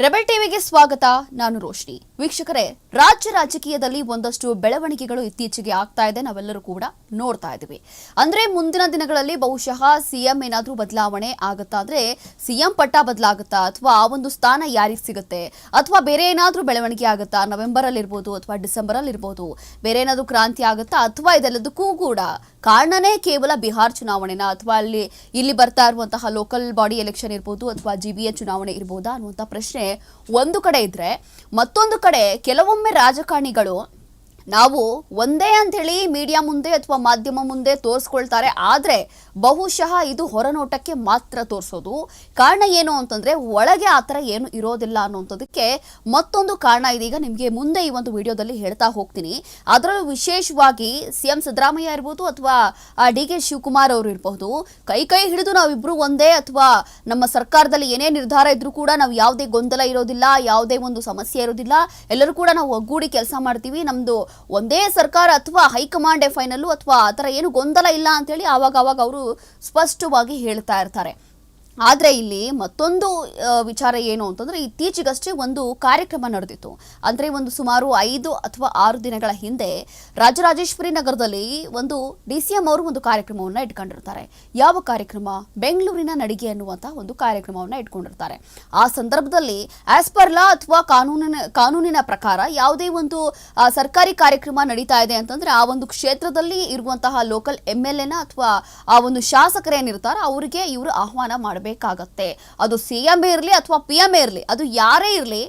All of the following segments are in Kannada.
ರೆಬೆಲ್ ಟಿವಿಗೆ ಸ್ವಾಗತ, ನಾನು ರೋಶ್ನಿ. ವೀಕ್ಷಕರೇ, ರಾಜ್ಯ ರಾಜಕೀಯದಲ್ಲಿ ಒಂದಷ್ಟು ಬೆಳವಣಿಗೆಗಳು ಇತ್ತೀಚೆಗೆ ಆಗ್ತಾ ಇದೆ, ನಾವೆಲ್ಲರೂ ಕೂಡ ನೋಡ್ತಾ ಇದ್ದೀವಿ. ಅಂದ್ರೆ, ಮುಂದಿನ ದಿನಗಳಲ್ಲಿ ಬಹುಶಃ ಸಿಎಂ ಏನಾದರೂ ಬದಲಾವಣೆ ಆಗುತ್ತಾ ಅಂದ್ರೆ ಸಿಎಂ ಪಟ್ಟ ಬದಲಾಗುತ್ತಾ? ಅಥವಾ ಆ ಒಂದು ಸ್ಥಾನ ಯಾರಿಗೆ ಸಿಗುತ್ತೆ? ಅಥವಾ ಬೇರೆ ಏನಾದರೂ ಬೆಳವಣಿಗೆ ಆಗುತ್ತಾ? ನವೆಂಬರ್ ಅಲ್ಲಿ ಇರ್ಬೋದು ಅಥವಾ ಡಿಸೆಂಬರ್ ಅಲ್ಲಿ ಇರ್ಬೋದು ಬೇರೆ ಏನಾದರೂ ಕ್ರಾಂತಿ ಆಗುತ್ತಾ? ಅಥವಾ ಇದೆಲ್ಲದಕ್ಕೂ ಕೂಡ ಕಾರಣನೇ ಕೇವಲ ಬಿಹಾರ್ ಚುನಾವಣೆನ? ಅಥವಾ ಅಲ್ಲಿ, ಇಲ್ಲಿ ಬರ್ತಾ ಇರುವಂತಹ ಲೋಕಲ್ ಬಾಡಿ ಎಲೆಕ್ಷನ್ ಇರ್ಬೋದು, ಅಥವಾ ಜಿ ಚುನಾವಣೆ ಇರ್ಬೋದಾ ಅನ್ನುವಂಥ ಪ್ರಶ್ನೆ ಒಂದು ಕಡೆ ಇದ್ರೆ ಮತ್ತೊಂದು ಕಡೆ ಕೆಲವೊಮ್ಮೆ ರಾಜಕಾರಣಿಗಳು ನಾವು ಒಂದೇ ಅಂಥೇಳಿ ಮೀಡಿಯಾ ಮುಂದೆ ಅಥವಾ ಮಾಧ್ಯಮ ಮುಂದೆ ತೋರಿಸ್ಕೊಳ್ತಾರೆ, ಆದರೆ ಬಹುಶಃ ಇದು ಹೊರನೋಟಕ್ಕೆ ಮಾತ್ರ ತೋರಿಸೋದು. ಕಾರಣ ಏನು ಅಂತಂದ್ರೆ, ಒಳಗೆ ಆ ಥರ ಏನು ಇರೋದಿಲ್ಲ ಅನ್ನೋಂಥದ್ದಕ್ಕೆ ಮತ್ತೊಂದು ಕಾರಣ ಇದೀಗ ನಿಮಗೆ ಮುಂದೆ ಈ ಒಂದು ವಿಡಿಯೋದಲ್ಲಿ ಹೇಳ್ತಾ ಹೋಗ್ತೀನಿ. ಅದರಲ್ಲೂ ವಿಶೇಷವಾಗಿ ಸಿ ಎಂ ಸಿದ್ದರಾಮಯ್ಯ ಇರ್ಬೋದು ಅಥವಾ ಡಿ ಕೆ ಶಿವಕುಮಾರ್ ಅವರು ಇರಬಹುದು ಕೈ ಕೈ ಹಿಡಿದು ನಾವಿಬ್ರು ಒಂದೇ ಅಥವಾ ನಮ್ಮ ಸರ್ಕಾರದಲ್ಲಿ ಏನೇ ನಿರ್ಧಾರ ಇದ್ರೂ ಕೂಡ ನಾವು ಯಾವುದೇ ಗೊಂದಲ ಇರೋದಿಲ್ಲ, ಯಾವುದೇ ಒಂದು ಸಮಸ್ಯೆ ಇರೋದಿಲ್ಲ. ಎಲ್ಲರೂ ಕೂಡ ನಾವು ಒಗ್ಗೂಡಿ ಕೆಲಸ ಮಾಡ್ತೀವಿ. ನಮ್ದು ಒಂದೇ ಸರ್ಕಾರ ಅಥವಾ ಹೈಕಮಾಂಡೇ ಫೈನಲ್ಲು ಅಥವಾ ಆ ಥರ ಏನು ಗೊಂದಲ ಇಲ್ಲ ಅಂತೇಳಿ ಆವಾಗ ಅವಾಗ ಅವರು ಸ್ಪಷ್ಟವಾಗಿ ಹೇಳ್ತಾ ಇರ್ತಾರೆ. ಆದರೆ ಇಲ್ಲಿ ಮತ್ತೊಂದು ವಿಚಾರ ಏನು ಅಂತಂದ್ರೆ ಇತ್ತೀಚೆಗಷ್ಟೇ ಒಂದು ಕಾರ್ಯಕ್ರಮ ನಡೆದಿತ್ತು. ಅಂದರೆ ಒಂದು ಸುಮಾರು ಐದು ಅಥವಾ ಆರು ದಿನಗಳ ಹಿಂದೆ ರಾಜರಾಜೇಶ್ವರಿ ನಗರದಲ್ಲಿ ಒಂದು ಡಿ ಸಿ ಎಂ ಅವರು ಒಂದು ಕಾರ್ಯಕ್ರಮವನ್ನು ಇಟ್ಕೊಂಡಿರ್ತಾರೆ. ಯಾವ ಕಾರ್ಯಕ್ರಮ? ಬೆಂಗಳೂರಿನ ನಡಿಗೆ ಅನ್ನುವಂಥ ಒಂದು ಕಾರ್ಯಕ್ರಮವನ್ನು ಇಟ್ಕೊಂಡಿರ್ತಾರೆ. ಆ ಸಂದರ್ಭದಲ್ಲಿ ಆಸ್ ಪರ್ ಲಾ ಅಥವಾ ಕಾನೂನಿನ ಕಾನೂನಿನ ಪ್ರಕಾರ ಯಾವುದೇ ಒಂದು ಸರ್ಕಾರಿ ಕಾರ್ಯಕ್ರಮ ನಡೀತಾ ಇದೆ ಅಂತಂದ್ರೆ ಆ ಒಂದು ಕ್ಷೇತ್ರದಲ್ಲಿ ಇರುವಂತಹ ಲೋಕಲ್ ಎಂ ಎಲ್ ಎನ ಅಥವಾ ಆ ಒಂದು ಶಾಸಕರೇನಿರ್ತಾರೋ ಅವರಿಗೆ ಇವರು ಆಹ್ವಾನ ಮಾಡಬೇಕಾಗತ್ತೆ ಅದು ಸಿ ಎಂ ಇರಲಿ ಅಥವಾ ಪಿ ಎಂ ಇರಲಿ, ಅದು ಯಾರೇ ಇರಲಿ,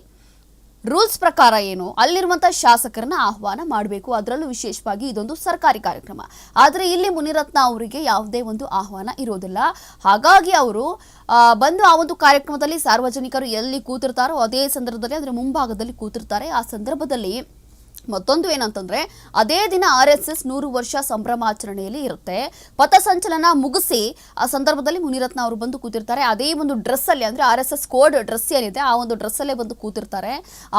ರೂಲ್ಸ್ ಪ್ರಕಾರ ಏನು ಅಲ್ಲಿರುವಂಥ ಶಾಸಕರನ್ನ ಆಹ್ವಾನ ಮಾಡಬೇಕು. ಅದರಲ್ಲೂ ವಿಶೇಷವಾಗಿ ಇದೊಂದು ಸರ್ಕಾರಿ ಕಾರ್ಯಕ್ರಮ. ಆದರೆ ಇಲ್ಲಿ ಮುನಿರತ್ನ ಅವರಿಗೆ ಯಾವುದೇ ಒಂದು ಆಹ್ವಾನ ಇರೋದಿಲ್ಲ. ಹಾಗಾಗಿ ಅವರು ಬಂದು ಆ ಒಂದು ಕಾರ್ಯಕ್ರಮದಲ್ಲಿ ಸಾರ್ವಜನಿಕರು ಎಲ್ಲಿ ಕೂತಿರ್ತಾರೋ ಅದೇ ಸಂದರ್ಭದಲ್ಲಿ, ಅದರ ಮುಂಭಾಗದಲ್ಲಿ ಕೂತಿರ್ತಾರೆ. ಆ ಸಂದರ್ಭದಲ್ಲಿ ಮತ್ತೊಂದು ಏನಂತಂದ್ರೆ, ಅದೇ ದಿನ ಆರ್ ಎಸ್ ಎಸ್ ನೂರು ವರ್ಷ ಸಂಭ್ರಮಾಚರಣೆಯಲ್ಲಿ ಇರುತ್ತೆ. ಪಥಸಂಚಲನ ಮುಗಿಸಿ ಆ ಸಂದರ್ಭದಲ್ಲಿ ಮುನಿರತ್ನ ಅವರು ಬಂದು ಕೂತಿರ್ತಾರೆ. ಅದೇ ಒಂದು ಡ್ರೆಸ್ ಅಲ್ಲಿ ಅಂದ್ರೆ R S S code dress ಏನಿದೆ ಆ ಒಂದು ಡ್ರೆಸ್ ಅಲ್ಲೇ ಬಂದು ಕೂತಿರ್ತಾರೆ.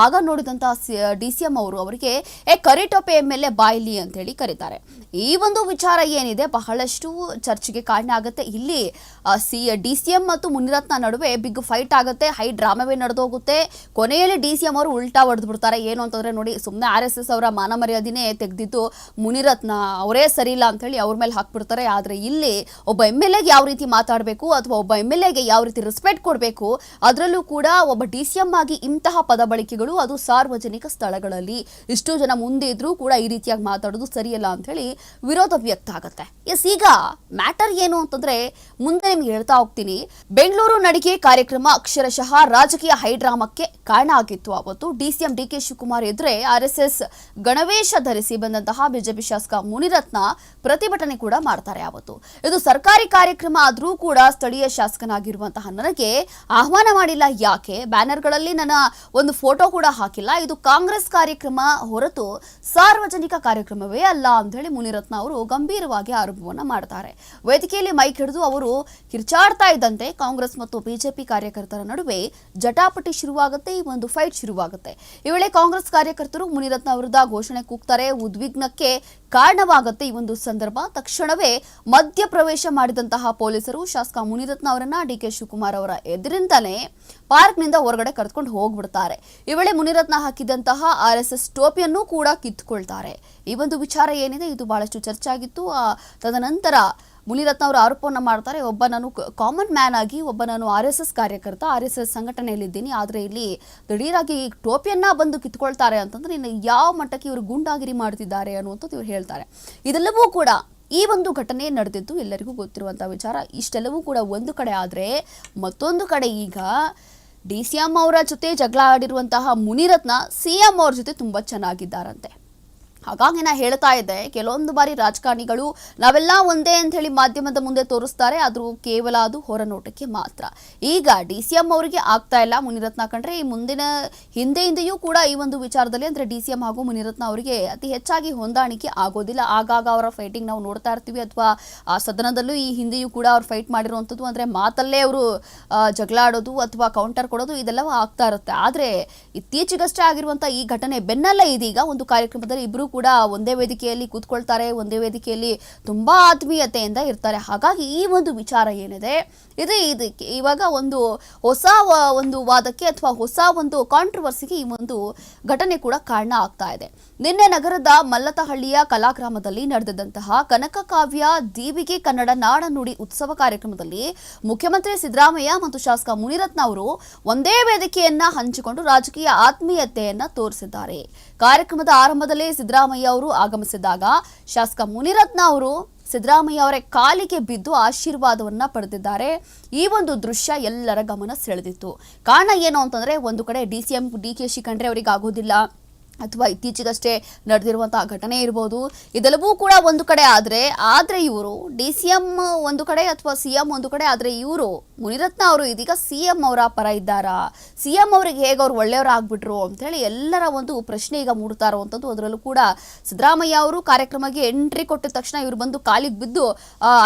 ಆಗ ನೋಡಿದಂತಹ ಡಿ ಸಿ ಎಂ ಅವರು ಅವರಿಗೆ, ಏ ಕರಿಟೊಪೆ ಎಂ ಎಲ್ ಎ ಬಾಯ್ಲಿ ಅಂತ ಹೇಳಿ ಕರೀತಾರೆ. ಈ ಒಂದು ವಿಚಾರ ಏನಿದೆ, ಬಹಳಷ್ಟು ಚರ್ಚೆಗೆ ಕಾರಣ ಆಗುತ್ತೆ. ಇಲ್ಲಿ ಸಿ ಡಿ ಸಿ ಎಂ ಮತ್ತು ಮುನಿರತ್ನ ನಡುವೆ ಬಿಗ್ ಫೈಟ್ ಆಗುತ್ತೆ, ಹೈ ಡ್ರಾಮಾವೇ ನಡೆದೋಗುತ್ತೆ. ಕೊನೆಯಲ್ಲಿ ಡಿ ಸಿ ಎಂ ಅವರು ಉಲ್ಟಾ ಹೊಡೆದ್ಬಿಡ್ತಾರೆ. ಏನು ಅಂತಂದ್ರೆ ನೋಡಿ ಸುಮ್ಮನೆ ಆರ್ ಎಸ್ ಎಸ್ ಅವರ ಮಾನ ತೆಗೆದಿದ್ದು ಮುನಿರತ್ನ ಅವರೇ ಸರಿ ಇಲ್ಲ ಅಂತ ಹೇಳಿ ಅವ್ರ ಮೇಲೆ ಹಾಕ್ಬಿಡ್ತಾರೆ. ಆದರೆ ಇಲ್ಲಿ ಒಬ್ಬ ಎಂ ಎಲ್ ಎಗೆ ಯಾವ ರೀತಿ ಮಾತಾಡಬೇಕು ಅಥವಾ ಒಬ್ಬ ಎಂ ಎಲ್ ಎಗೆ ಯಾವ ರೀತಿ ರೆಸ್ಪೆಕ್ಟ್ ಕೊಡಬೇಕು, ಅದರಲ್ಲೂ ಕೂಡ ಒಬ್ಬ ಡಿ ಸಿ ಎಂ ಆಗಿ ಇಂತಹ ಪದ ಬಳಕೆಗಳು ಅದು ಸಾರ್ವಜನಿಕ ಸ್ಥಳಗಳಲ್ಲಿ ಇಷ್ಟು ಜನ ಮುಂದೆ ಇದ್ರೂ ಕೂಡ ಈ ರೀತಿಯಾಗಿ ಮಾತಾಡೋದು ಸರಿಯಲ್ಲ ಅಂತ ಹೇಳಿ ವಿರೋಧ ವ್ಯಕ್ತ ಆಗುತ್ತೆ. ಎಸ್, ಈಗ ಮ್ಯಾಟರ್ ಏನು ಅಂತಂದ್ರೆ ಮುಂದೆ ನಿಮ್ಗೆ ಹೇಳ್ತಾ ಹೋಗ್ತೀನಿ. ಬೆಂಗಳೂರು ನಡಿಗೆ ಕಾರ್ಯಕ್ರಮ ಅಕ್ಷರಶಃ ರಾಜಕೀಯ ಹೈಡ್ರಾಮಕ್ಕೆ ಕಾರಣ ಆಗಿತ್ತು. ಅವತ್ತು D C M D K Shivakumar ಎದುರೇ R S S ಗಣವೇಶ ಧರಿಸಿ ಬಂದಂತಹ ಬಿಜೆಪಿ ಶಾಸಕ ಮುನಿರತ್ನ ಪ್ರತಿಭಟನೆ ಕೂಡ ಮಾಡ್ತಾರೆ ಆವತ್ತು. ಇದು ಸರ್ಕಾರಿ ಕಾರ್ಯಕ್ರಮ ಆದರೂ ಕೂಡ ಸ್ಥಳೀಯ ಶಾಸಕನಾಗಿರುವಂತಹ ನನಗೆ ಆಹ್ವಾನ ಮಾಡಿಲ್ಲ. ಯಾಕೆ? ಬ್ಯಾನರ್ಗಳಲ್ಲಿ ನನ್ನ ಒಂದು ಫೋಟೋ ಕೂಡ ಹಾಕಿಲ್ಲ. ಇದು ಕಾಂಗ್ರೆಸ್ ಕಾರ್ಯಕ್ರಮ ಹೊರತು ಸಾರ್ವಜನಿಕ ಕಾರ್ಯಕ್ರಮವೇ ಅಲ್ಲ ಅಂತ ಹೇಳಿ ಮುನಿರತ್ನ ಅವರು ಗಂಭೀರವಾಗಿ ಆರೋಪವನ್ನ ಮಾಡ್ತಾರೆ. ವೇದಿಕೆಯಲ್ಲಿ ಮೈಕ್ ಹಿಡಿದು ಅವರು ಕಿರ್ಚಾಡ್ತಾ ಇದ್ದಂತೆ ಕಾಂಗ್ರೆಸ್ ಮತ್ತು ಬಿಜೆಪಿ ಕಾರ್ಯಕರ್ತರ ನಡುವೆ ಜಟಾಪಟಿ ಶುರುವಾಗುತ್ತೆ, ಈ ಒಂದು ಫೈಟ್ ಶುರುವಾಗುತ್ತೆ. ಈ ವೇಳೆ ಕಾಂಗ್ರೆಸ್ ಕಾರ್ಯಕರ್ತರು ಮುನಿರತ್ನ ವಿರುದ್ಧ ಘೋಷಣೆ ಕೂಗ್ತಾರೆ. ಉದ್ವಿಗ್ನಕ್ಕೆ ಕಾರಣವಾಗುತ್ತೆ ಈ ಒಂದು ಸಂದರ್ಭ. ತಕ್ಷಣವೇ ಮಧ್ಯಪ್ರವೇಶ ಮಾಡಿದಂತಹ ಪೊಲೀಸರು ಶಾಸಕ ಮುನಿರತ್ನ ಅವರನ್ನ ಡಿ ಕೆ ಶಿವಕುಮಾರ್ ಅವರ ಎದುರಿಂದಲೇ ಪಾರ್ಕ್ನಿಂದ ಹೊರಗಡೆ ಕರೆದುಕೊಂಡು ಹೋಗ್ಬಿಡ್ತಾರೆ. ಈ ವೇಳೆ ಮುನಿರತ್ನ ಹಾಕಿದಂತಹ ಆರ್ ಎಸ್ ಎಸ್ ಟೋಪಿಯನ್ನು ಕೂಡ ಕಿತ್ತುಕೊಳ್ತಾರೆ. ಈ ಒಂದು ವಿಚಾರ ಏನಿದೆ? ಇದು ಬಹಳಷ್ಟು ಚರ್ಚೆ ಆಗಿತ್ತು. ತದನಂತರ ಮುನಿರತ್ನ ಅವರು ಆರೋಪವನ್ನು ಮಾಡ್ತಾರೆ. ಒಬ್ಬ ನಾನು ಕಾಮನ್ ಮ್ಯಾನ್ ಆಗಿ ಒಬ್ಬ ನಾನು ಆರ್ ಎಸ್ ಎಸ್ ಕಾರ್ಯಕರ್ತ, ಆರ್ ಎಸ್ ಎಸ್ ಸಂಘಟನೆಯಲ್ಲಿದ್ದೀನಿ. ಆದರೆ ಇಲ್ಲಿ ದಿಢೀರಾಗಿ ಟೋಪಿಯನ್ನ ಬಂದು ಕಿತ್ಕೊಳ್ತಾರೆ ಅಂತಂದ್ರೆ ಇನ್ನು ಯಾವ ಮಟ್ಟಕ್ಕೆ ಇವರು ಗುಂಡಾಗಿರಿ ಮಾಡ್ತಿದ್ದಾರೆ ಅನ್ನುವಂಥದ್ದು ಇವರು ಹೇಳ್ತಾರೆ. ಇದೆಲ್ಲವೂ ಕೂಡ ಈ ಒಂದು ಘಟನೆ ನಡೆದಿದ್ದು ಎಲ್ಲರಿಗೂ ಗೊತ್ತಿರುವಂಥ ವಿಚಾರ. ಇಷ್ಟೆಲ್ಲವೂ ಕೂಡ ಒಂದು ಕಡೆ ಆದರೆ ಮತ್ತೊಂದು ಕಡೆ ಈಗ ಡಿ ಸಿ ಎಂ ಅವರ ಜೊತೆ ಜಗಳ ಆಡಿರುವಂತಹ ಮುನಿರತ್ನ ಸಿ ಎಂ ಅವ್ರ ಜೊತೆ ತುಂಬ ಚೆನ್ನಾಗಿದ್ದಾರಂತೆ. ಹಾಗಾಗಿ ನಾ ಹೇಳ್ತಾ ಇದ್ದೆ, ಕೆಲವೊಂದು ಬಾರಿ ರಾಜಕಾರಣಿಗಳು ನಾವೆಲ್ಲ ಒಂದೇ ಅಂತ ಹೇಳಿ ಮಾಧ್ಯಮದ ಮುಂದೆ ತೋರಿಸ್ತಾರೆ, ಆದರೂ ಕೇವಲ ಅದು ಹೊರನೋಟಕ್ಕೆ ಮಾತ್ರ. ಈಗ ಡಿ ಸಿ ಎಂ ಅವರಿಗೆ ಆಗ್ತಾ ಇಲ್ಲ ಮುನಿರತ್ನ ಕಂಡ್ರೆ, ಈ ಮುಂದಿನ ಹಿಂದೆ ಹಿಂದೆಯೂ ಕೂಡ ಈ ಒಂದು ವಿಚಾರದಲ್ಲಿ ಅಂದ್ರೆ ಡಿ ಸಿ ಎಂ ಹಾಗೂ ಮುನಿರತ್ನ ಅವರಿಗೆ ಅತಿ ಹೆಚ್ಚಾಗಿ ಹೊಂದಾಣಿಕೆ ಆಗೋದಿಲ್ಲ. ಆಗಾಗ ಅವರ ಫೈಟಿಂಗ್ ನಾವು ನೋಡ್ತಾ ಇರ್ತೀವಿ, ಅಥವಾ ಆ ಸದನದಲ್ಲೂ ಈ ಹಿಂದೆಯೂ ಕೂಡ ಅವ್ರು ಫೈಟ್ ಮಾಡಿರುವಂಥದ್ದು ಅಂದ್ರೆ ಮಾತಲ್ಲೇ ಅವರು ಜಗಳ ಆಡೋದು ಅಥವಾ ಕೌಂಟರ್ ಕೊಡೋದು ಇದೆಲ್ಲವೂ ಆಗ್ತಾ ಇರುತ್ತೆ. ಆದ್ರೆ ಇತ್ತೀಚೆಗಷ್ಟೇ ಆಗಿರುವಂಥ ಈ ಘಟನೆ ಬೆನ್ನಲ್ಲೇ ಇದೀಗ ಒಂದು ಕಾರ್ಯಕ್ರಮದಲ್ಲಿ ಇಬ್ಬರು ಕೂಡ ಒಂದೇ ವೇದಿಕೆಯಲ್ಲಿ ಕೂತ್ಕೊಳ್ತಾರೆ, ಒಂದೇ ವೇದಿಕೆಯಲ್ಲಿ ತುಂಬಾ ಆತ್ಮೀಯತೆಯಿಂದ ಇರ್ತಾರೆ. ಹಾಗಾಗಿ ಈ ಒಂದು ವಿಚಾರ ಏನಿದೆ, ಇದು ಇದಕ್ಕೆ ಇವಾಗ ಒಂದು ಹೊಸ ಒಂದು ವಾದಕ್ಕೆ ಅಥವಾ ಹೊಸ ಒಂದು ಕಾಂಟ್ರವರ್ಸಿಗೆ ಈ ಒಂದು ಘಟನೆ ಕೂಡ ಕಾರಣ ಆಗ್ತಾ ಇದೆ. ನಿನ್ನೆ ನಗರದ ಮಲ್ಲತಹಳ್ಳಿಯ ಕಲಾಗ್ರಾಮದಲ್ಲಿ ನಡೆದಂತಹ ಕನಕ ಕಾವ್ಯ ದೀವಿಗೆ ಕನ್ನಡ ನಾಡನುಡಿ ಉತ್ಸವ ಕಾರ್ಯಕ್ರಮದಲ್ಲಿ ಮುಖ್ಯಮಂತ್ರಿ ಸಿದ್ದರಾಮಯ್ಯ ಮತ್ತು ಶಾಸಕ ಮುನಿರತ್ನ ಅವರು ಒಂದೇ ವೇದಿಕೆಯನ್ನ ಹಂಚಿಕೊಂಡು ರಾಜಕೀಯ ಆತ್ಮೀಯತೆಯನ್ನ ತೋರಿಸಿದ್ದಾರೆ. ಕಾರ್ಯಕ್ರಮದ ಆರಂಭದಲ್ಲಿ ಸಿದ್ದರಾಮಯ್ಯ ಅವರು ಆಗಮಿಸಿದಾಗ ಶಾಸಕ ಮುನಿರತ್ನ ಅವರು ಸಿದ್ದರಾಮಯ್ಯ ಅವರೇ ಕಾಲಿಗೆ ಬಿದ್ದು ಆಶೀರ್ವಾದವನ್ನ ಪಡೆದಿದ್ದಾರೆ. ಈ ಒಂದು ದೃಶ್ಯ ಎಲ್ಲರ ಗಮನ ಸೆಳೆದಿತ್ತು. ಕಾರಣ ಏನು ಅಂತಂದ್ರೆ ಒಂದು ಕಡೆ D C M, D K she ಕಂಡ್ರೆ ಅವರಿಗೆ ಆಗೋದಿಲ್ಲ ಅಥವಾ ಇತ್ತೀಚೆಗಷ್ಟೇ ನಡೆದಿರುವಂತಹ ಘಟನೆ ಇರ್ಬೋದು. ಇದೆಲ್ಲವೂ ಕೂಡ ಒಂದು ಕಡೆ ಆದರೆ ಆದರೆ ಇವರು ಡಿ ಸಿ ಎಂ ಒಂದು ಕಡೆ ಅಥವಾ ಸಿ ಎಂ ಒಂದು ಕಡೆ, ಆದರೆ ಇವರು ಮುನಿರತ್ನ ಅವರು ಇದೀಗ ಸಿ ಎಂ ಅವರ ಪರ ಇದ್ದಾರಾ? ಸಿ ಎಂ ಅವರಿಗೆ ಹೇಗೆ ಅವ್ರು ಒಳ್ಳೆಯವರು ಆಗ್ಬಿಟ್ರು ಅಂತೇಳಿ ಎಲ್ಲರ ಒಂದು ಪ್ರಶ್ನೆ ಈಗ ಮೂಡ್ತಾ ಇರುವಂಥದ್ದು ಅದರಲ್ಲೂ ಕೂಡ ಸಿದ್ದರಾಮಯ್ಯ ಅವರು ಕಾರ್ಯಕ್ರಮಕ್ಕೆ ಎಂಟ್ರಿ ಕೊಟ್ಟಿದ ತಕ್ಷಣ ಇವರು ಬಂದು ಕಾಲಿಗೆ ಬಿದ್ದು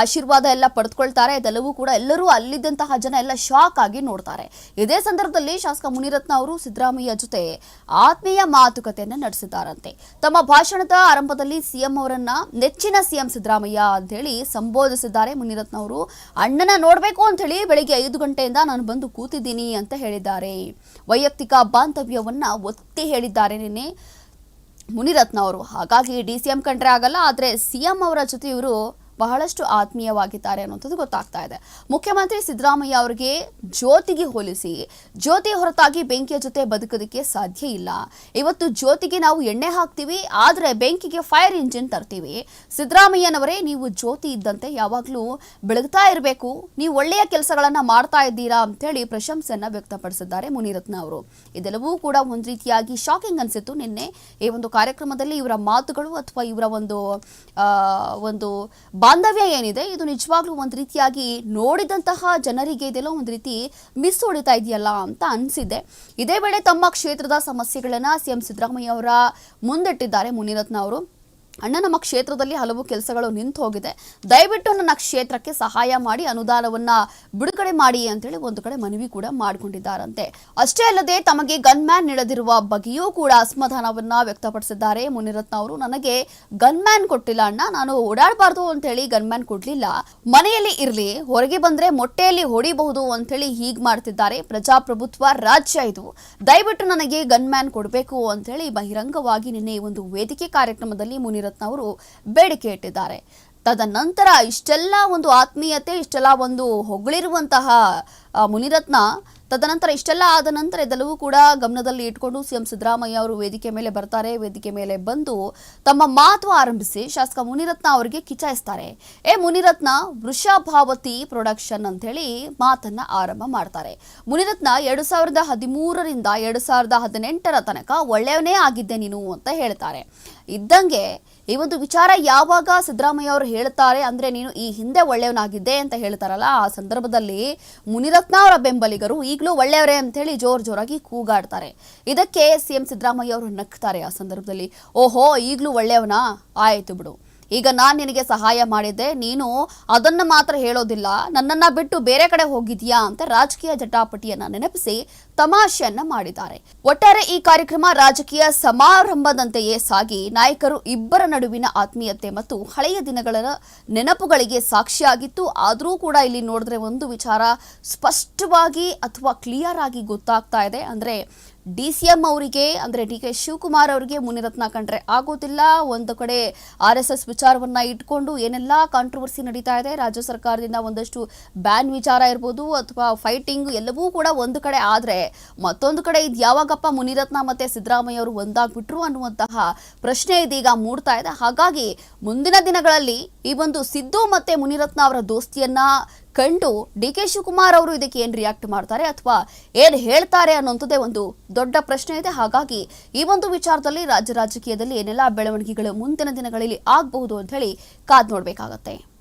ಆಶೀರ್ವಾದ ಎಲ್ಲ ಪಡೆದುಕೊಳ್ತಾರೆ ಇದೆಲ್ಲವೂ ಕೂಡ ಎಲ್ಲರೂ ಅಲ್ಲಿದ್ದಂತಹ ಜನ ಎಲ್ಲ ಶಾಕ್ ಆಗಿ ನೋಡ್ತಾರೆ. ಇದೇ ಸಂದರ್ಭದಲ್ಲಿ ಶಾಸಕ ಮುನಿರತ್ನ ಅವರು ಸಿದ್ದರಾಮಯ್ಯ ಜೊತೆ ಆತ್ಮೀಯ ಮಾತುಕತೆಯನ್ನ ನಡೆಸಿದ್ದಾರಂತೆ. ತಮ್ಮ ಭಾಷಣದ ಆರಂಭದಲ್ಲಿ ಸಿಎಂ ಅವರನ್ನ ನೆಚ್ಚಿನ ಸಿಎಂ ಸಿದ್ದರಾಮಯ್ಯ ಅಂತ ಹೇಳಿ ಸಂಬೋಧಿಸಿದ್ದಾರೆ. ಮುನಿರತ್ನ ಅವರು ಅಣ್ಣನ ನೋಡಬೇಕು ಅಂತ ಹೇಳಿ ಬೆಳಿಗ್ಗೆ ಐದು ಗಂಟೆಯಿಂದ ನಾನು ಬಂದು ಕೂತಿದ್ದೀನಿ ಅಂತ ಹೇಳಿದ್ದಾರೆ. ವೈಯಕ್ತಿಕ ಬಾಂಧವ್ಯವನ್ನ ಒತ್ತಿ ಹೇಳಿದ್ದಾರೆ ನಿನ್ನೆ ಮುನಿರತ್ನ ಅವರು ಹಾಗಾಗಿ ಡಿ ಸಿ ಎಂ ಕಂಡ್ರೆ ಆಗಲ್ಲ, ಆದರೆ ಸಿಎಂ ಅವರ ಜೊತೆ ಇವರು ಬಹಳಷ್ಟು ಆತ್ಮೀಯವಾಗಿದ್ದಾರೆ ಅನ್ನುವಂಥದ್ದು ಗೊತ್ತಾಗ್ತಾ ಇದೆ. ಮುಖ್ಯಮಂತ್ರಿ ಸಿದ್ದರಾಮಯ್ಯ ಅವರಿಗೆ ಜ್ಯೋತಿಗೆ ಹೋಲಿಸಿ, ಜ್ಯೋತಿ ಹೊರತಾಗಿ ಬೆಂಕಿಯ ಜೊತೆ ಬದುಕೋದಕ್ಕೆ ಸಾಧ್ಯ ಇಲ್ಲ. ಇವತ್ತು ಜ್ಯೋತಿಗೆ ನಾವು ಎಣ್ಣೆ ಹಾಕ್ತೀವಿ, ಆದರೆ ಬೆಂಕಿಗೆ ಫೈರ್ ಇಂಜಿನ್ ತರ್ತೀವಿ. ಸಿದ್ದರಾಮಯ್ಯನವರೇ, ನೀವು ಜ್ಯೋತಿ ಇದ್ದಂತೆ ಯಾವಾಗಲೂ ಬೆಳಗ್ತಾ ಇರಬೇಕು. ನೀವು ಒಳ್ಳೆಯ ಕೆಲಸಗಳನ್ನ ಮಾಡ್ತಾ ಇದ್ದೀರಾ ಅಂತೇಳಿ ಪ್ರಶಂಸೆಯನ್ನ ವ್ಯಕ್ತಪಡಿಸಿದ್ದಾರೆ ಮುನಿರತ್ನ ಅವರು. ಇದೆಲ್ಲವೂ ಕೂಡ ಒಂದು ರೀತಿಯಾಗಿ ಶಾಕಿಂಗ್ ಅನಿಸಿತ್ತು ನಿನ್ನೆ. ಈ ಒಂದು ಕಾರ್ಯಕ್ರಮದಲ್ಲಿ ಇವರ ಮಾತುಗಳು ಅಥವಾ ಇವರ ಒಂದು ಒಂದು ಬಾಂಧವ್ಯ ಏನಿದೆ, ಇದು ನಿಜವಾಗ್ಲೂ ಒಂದು ರೀತಿಯಾಗಿ ನೋಡಿದಂತಹ ಜನರಿಗೆ ಇದೆಲ್ಲ ಒಂದು ರೀತಿ ಮಿಸ್ ಹೊಡಿತಾ ಇದೆಯಲ್ಲ ಅಂತ ಅನಿಸಿದೆ. ಇದೇ ವೇಳೆ ತಮ್ಮ ಕ್ಷೇತ್ರದ ಸಮಸ್ಯೆಗಳನ್ನ ಸಿಎಂ ಸಿದ್ದರಾಮಯ್ಯ ಅವರ ಮುಂದಿಟ್ಟಿದ್ದಾರೆ, ಮುನಿರತ್ನ ಅವರು. ಅಣ್ಣ, ನಮ್ಮ ಕ್ಷೇತ್ರದಲ್ಲಿ ಹಲವು ಕೆಲಸಗಳು ನಿಂತು ಹೋಗಿದೆ. ದಯವಿಟ್ಟು ನನ್ನ ಕ್ಷೇತ್ರಕ್ಕೆ ಸಹಾಯ ಮಾಡಿ, ಅನುದಾನವನ್ನ ಬಿಡುಗಡೆ ಮಾಡಿ ಅಂತೇಳಿ ಒಂದು ಕಡೆ ಮನವಿ ಕೂಡ ಮಾಡಿಕೊಂಡಿದ್ದಾರಂತೆ. ಅಷ್ಟೇ ಅಲ್ಲದೆ ತಮಗೆ ಗನ್ಮ್ಯಾನ್ ನೀಡದಿರುವ ಬಗ್ಗೆಯೂ ಕೂಡ ಅಸಮಾಧಾನವನ್ನ ವ್ಯಕ್ತಪಡಿಸಿದ್ದಾರೆ. ಮುನಿರತ್ನ ಅವರು, ನನಗೆ ಗನ್ಮ್ಯಾನ್ ಕೊಟ್ಟಿಲ್ಲ ಅಣ್ಣ, ನಾನು ಓಡಾಡಬಾರ್ದು ಅಂತೇಳಿ ಗನ್ಮ್ಯಾನ್ ಕೊಡ್ಲಿಲ್ಲ. ಮನೆಯಲ್ಲಿ ಇರಲಿ, ಹೊರಗೆ ಬಂದ್ರೆ ಮೊಟ್ಟೆಯಲ್ಲಿ ಹೊಡಿಬಹುದು ಅಂತೇಳಿ ಹೀಗ್ ಮಾಡ್ತಿದ್ದಾರೆ ಪ್ರಜಾಪ್ರಭುತ್ವ ರಾಜ್ಯ ಇದು. ದಯವಿಟ್ಟು ನನಗೆ ಗನ್ಮ್ಯಾನ್ ಕೊಡಬೇಕು ಅಂತೇಳಿ ಬಹಿರಂಗವಾಗಿ ನಿನ್ನೆ ಒಂದು ವೇದಿಕೆ ಕಾರ್ಯಕ್ರಮದಲ್ಲಿ ಮುನಿರತ್ನ ಅವರು ಬೇಡಿಕೆ ಇಟ್ಟಿದ್ದಾರೆ. ತದನಂತರ ಇಷ್ಟೆಲ್ಲ ಒಂದು ಆತ್ಮೀಯತೆ, ಇಷ್ಟೆಲ್ಲ ಒಂದು ಹೊಗಳಿರುವಂತಹ ಮುನಿರತ್ನ, ತದನಂತರ ಇಷ್ಟೆಲ್ಲ ಆದ ನಂತರ ಇದೆಲ್ಲವೂ ಕೂಡ ಗಮನದಲ್ಲಿ ಇಟ್ಕೊಂಡು ಸಿಎಂ ಸಿದ್ದರಾಮಯ್ಯ ಅವರು ವೇದಿಕೆ ಮೇಲೆ ಬರ್ತಾರೆ. ವೇದಿಕೆ ಮೇಲೆ ಬಂದು ತಮ್ಮ ಮಾತು ಆರಂಭಿಸಿ ಶಾಸಕ ಮುನಿರತ್ನ ಅವರಿಗೆ ಕಿಚಾಯಿಸ್ತಾರೆ. ಏ ಮುನಿರತ್ನ, ವೃಷಭಾವತಿ ಪ್ರೊಡಕ್ಷನ್ ಅಂತ ಹೇಳಿ ಮಾತನ್ನ ಆರಂಭ ಮಾಡ್ತಾರೆ. ಮುನಿರತ್ನ ಎರಡು ಸಾವಿರದ ಹದಿಮೂರರಿಂದ ಎರಡು ಸಾವಿರದ ಹದಿನೆಂಟರ ತನಕ ಒಳ್ಳೆಯವನೇ ಆಗಿದ್ದೆ ನೀನು ಅಂತ ಹೇಳ್ತಾರೆ. ಇದ್ದಂಗೆ ಈ ಒಂದು ವಿಚಾರ ಯಾವಾಗ ಸಿದ್ದರಾಮಯ್ಯ ಅವರು ಹೇಳ್ತಾರೆ ಅಂದ್ರೆ ನೀನು ಈ ಹಿಂದೆ ಒಳ್ಳೆಯವನಾಗಿದ್ದೆ ಅಂತ ಹೇಳ್ತಾರಲ್ಲ, ಆ ಸಂದರ್ಭದಲ್ಲಿ ಮುನಿರತ್ನ ಅವರ ಬೆಂಬಲಿಗರು ಈಗಲೂ ಒಳ್ಳೆಯವರೇ ಅಂತ ಹೇಳಿ ಜೋರ್ ಜೋರಾಗಿ ಕೂಗಾಡ್ತಾರೆ. ಇದಕ್ಕೆ ಸಿಎಂ ಸಿದ್ದರಾಮಯ್ಯ ಅವರು ನಗ್ತಾರೆ ಆ ಸಂದರ್ಭದಲ್ಲಿ. ಓಹೋ, ಈಗಲೂ ಒಳ್ಳೆಯವನಾ? ಆಯಿತು ಬಿಡು. ಈಗ ನಾನು ನಿನಗೆ ಸಹಾಯ ಮಾಡಿದ್ದೆ, ನೀನು ಅದನ್ನು ಮಾತ್ರ ಹೇಳೋದಿಲ್ಲ, ನನ್ನನ್ನು ಬಿಟ್ಟು ಬೇರೆ ಕಡೆ ಹೋಗಿದ್ಯಾ ಅಂತ ರಾಜಕೀಯ ಜಟಾಪಟಿಯನ್ನು ನೆನಪಿಸಿ ತಮಾಷೆಯನ್ನ ಮಾಡಿದ್ದಾರೆ. ಒಟ್ಟಾರೆ ಈ ಕಾರ್ಯಕ್ರಮ ರಾಜಕೀಯ ಸಮಾರಂಭದಂತೆಯೇ ಸಾಗಿ ನಾಯಕರು ಇಬ್ಬರ ನಡುವಿನ ಆತ್ಮೀಯತೆ ಮತ್ತು ಹಳೆಯ ದಿನಗಳ ನೆನಪುಗಳಿಗೆ ಸಾಕ್ಷಿಯಾಗಿತ್ತು. ಆದರೂ ಕೂಡ ಇಲ್ಲಿ ನೋಡಿದ್ರೆ ಒಂದು ವಿಚಾರ ಸ್ಪಷ್ಟವಾಗಿ ಅಥವಾ ಕ್ಲಿಯರ್ ಆಗಿ ಗೊತ್ತಾಗ್ತಾ ಇದೆ. ಅಂದ್ರೆ ಡಿ ಸಿ ಎಂ ಅವರಿಗೆ, ಅಂದರೆ ಡಿ ಕೆ ಶಿವಕುಮಾರ್ ಅವರಿಗೆ ಮುನಿರತ್ನ ಕಂಡ್ರೆ ಆಗೋದಿಲ್ಲ. ಒಂದು ಕಡೆ ಆರ್ ಎಸ್ ಎಸ್ ವಿಚಾರವನ್ನ ಇಟ್ಕೊಂಡು ಏನೆಲ್ಲ ಕಾಂಟ್ರವರ್ಸಿ ನಡೀತಾ ಇದೆ, ರಾಜ್ಯ ಸರ್ಕಾರದಿಂದ ಒಂದಷ್ಟು ಬ್ಯಾನ್ ವಿಚಾರ ಇರ್ಬೋದು ಅಥವಾ ಫೈಟಿಂಗ್ ಎಲ್ಲವೂ ಕೂಡ ಒಂದು ಕಡೆ ಆದರೆ ಮತ್ತೊಂದು ಕಡೆ ಇದು ಯಾವಾಗಪ್ಪ ಮುನಿರತ್ನ ಮತ್ತೆ ಸಿದ್ದರಾಮಯ್ಯ ಅವರು ಒಂದಾಗ್ಬಿಟ್ರು ಅನ್ನುವಂತಹ ಪ್ರಶ್ನೆ ಇದೀಗ ಮೂಡ್ತಾ ಇದೆ. ಹಾಗಾಗಿ ಮುಂದಿನ ದಿನಗಳಲ್ಲಿ ಈ ಒಂದು ಸಿದ್ದು ಮತ್ತೆ ಮುನಿರತ್ನ ಅವರ ದೋಸ್ತಿಯನ್ನ ಕಂಡು ಡಿ ಕೆ ಶಿವಕುಮಾರ್ ಅವರು ಇದಕ್ಕೆ ಏನು ರಿಯಾಕ್ಟ್ ಮಾಡ್ತಾರೆ ಅಥವಾ ಏನು ಹೇಳ್ತಾರೆ ಅನ್ನೋಂಥದ್ದೇ ಒಂದು ದೊಡ್ಡ ಪ್ರಶ್ನೆ ಇದೆ. ಹಾಗಾಗಿ ಈ ಒಂದು ವಿಚಾರದಲ್ಲಿ ರಾಜ್ಯ ರಾಜಕೀಯದಲ್ಲಿ ಏನೆಲ್ಲ ಬೆಳವಣಿಗೆಗಳು ಮುಂದಿನ ದಿನಗಳಲ್ಲಿ ಆಗಬಹುದು ಅಂತ ಹೇಳಿ ಕಾದ್ ನೋಡ್ಬೇಕಾಗತ್ತೆ.